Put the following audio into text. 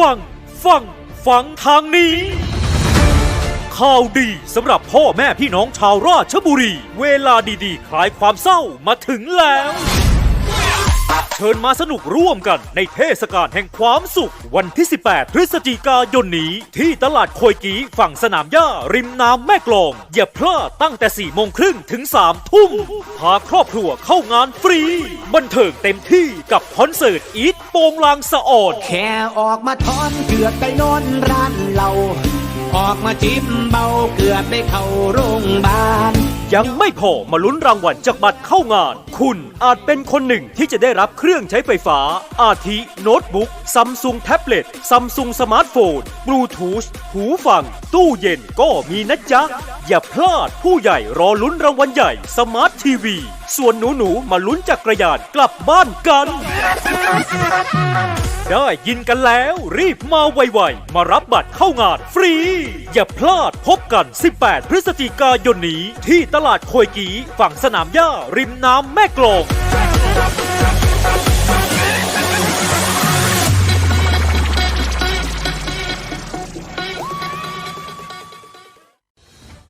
ฟัง ฟัง ฟังทางนี้ ข่าวดีสำหรับพ่อแม่พี่น้องชาวราชบุรี เวลาดีๆ คลายความเศร้ามาถึงแล้ว ชิญมาสนุกร่วมกันในเทศกาลแห่งความสุข วันที่ 18 พฤศจิกายนนี้ ที่ตลาดโคยกีฝั่งสนามหญ้า ริมน้ำแม่กลอง อย่าพลาดตั้งแต่ 4 โมงครึ่งถึง 3 ทุ่ม พาครอบครัวเข้างานฟรี บันเทิงเต็มที่กับคอนเสิร์ตอีทโปงลางสะออนแค่ออกมาทอนเกือบไปนอนร้านเรา ออกมาจิ้มเบาเกือบไปเข้าโรงพยาบาล ยังไม่พอมาลุ้นรางวัลจากบัตรเข้างาน คุณอาจเป็นคนหนึ่งที่จะได้รับเครื่องใช้ไฟฟ้า อาทิ โน้ตบุ๊กซัมซุงแท็บเล็ตซัมซุงสมาร์ทโฟนบลูทูธหูฟัง ตู้เย็นก็มีนะจ๊ะ อย่าพลาดผู้ใหญ่รอลุ้นรางวัลใหญ่สมาร์ททีวี ส่วนหนูหนูๆมาลุ้นจักรยานกลับบ้านกัน ได้ยินกันแล้วรีบมาไวๆ มารับบัตรเข้างานฟรี อย่าพลาดพบกัน 18 พฤศจิกายนนี้ที่ตลาดโคยกีฝั่งสนามหญ้า ริมน้ำแม่กลง